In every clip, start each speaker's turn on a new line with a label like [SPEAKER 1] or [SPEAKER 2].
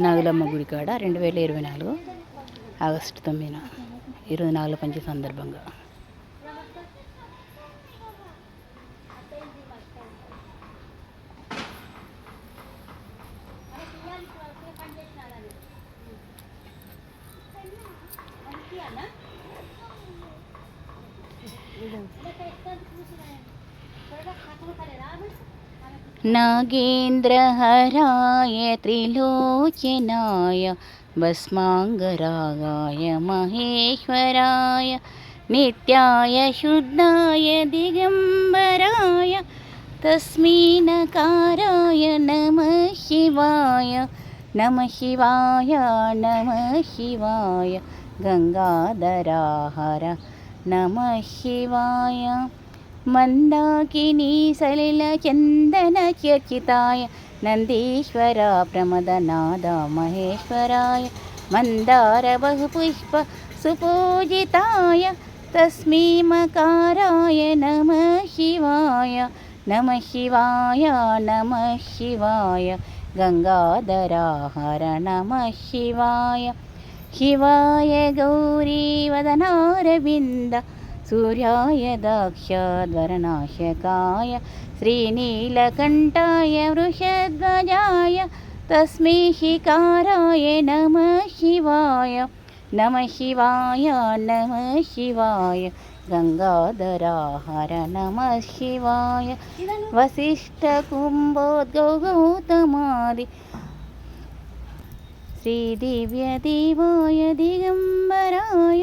[SPEAKER 1] నాగులమ్మ గుడి కాడ రెండు వేల ఇరవై నాలుగు ఆగస్టు తొమ్మిదిన. ఇరవై నాలుగు పంచ సందర్భంగా. नागेन्द्रहराय त्रिलोचनाय भस्माङ्गरागाय महेश्वराय नित्याय शुद्धाय दिगम्बराय तस्मिन्नकाराय नमः शिवाय नमः शिवाय नमः शिवाय गङ्गाधराहर नमः शिवाय मन्दाकिनी सलिलचन्दनचर्चिताय नन्दीश्वर प्रमदनाद महेश्वराय मन्दारबहुपुष्प सुपूजिताय तस्मै मकाराय नमः शिवाय नमः शिवाय नमः शिवाय गङ्गाधराहर नमः शिवाय शिवाय गौरीवदनारविन्द सूर्याय दाक्षाद्वरनाशकाय श्रीनीलकण्ठाय वृषध्वजाय तस्मै शिकाराय नमः शिवाय नमः शिवाय नमः शिवाय गङ्गाधराहर नमः शिवाय वसिष्ठकुम्भोद्गौतमादि श्रीदिव्यदेवाय दिगम्बराय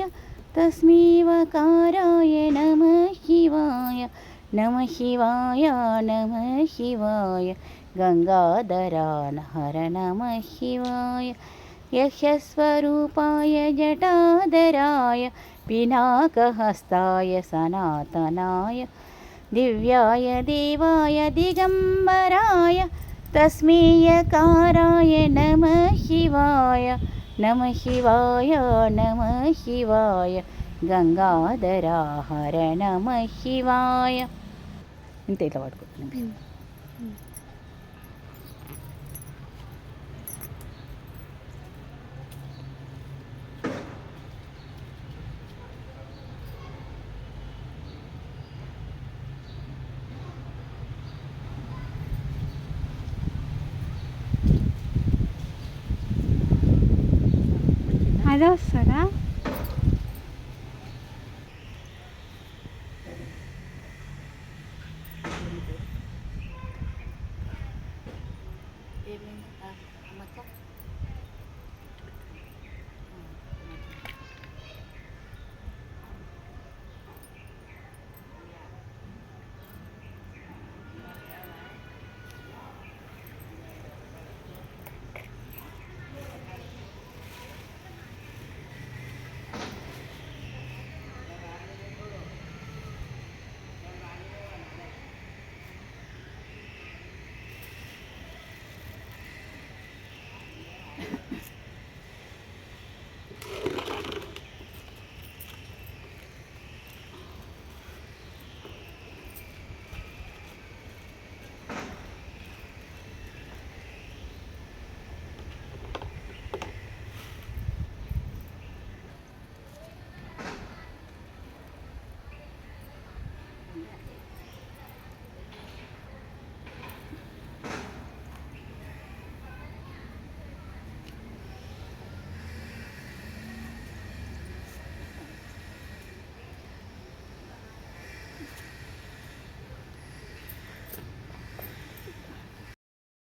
[SPEAKER 1] तस्मैवकाराय नमः शिवाय नमः शिवाय नमः शिवाय गङ्गाधराहर नमः शिवाय यक्षस्वरूपाय जटाधराय पिनाकहस्ताय सनातनाय दिव्याय देवाय दिगम्बराय तस्मैयकाराय नमः शिवाय నమ శివాయ నమ శివాయ. గంగాధరాహర నమ శివాయ. ఇంత ఇట్లా పడుకుంటున్నాను
[SPEAKER 2] అదే వస్తుందా? ఏమైంది అమ్మక్క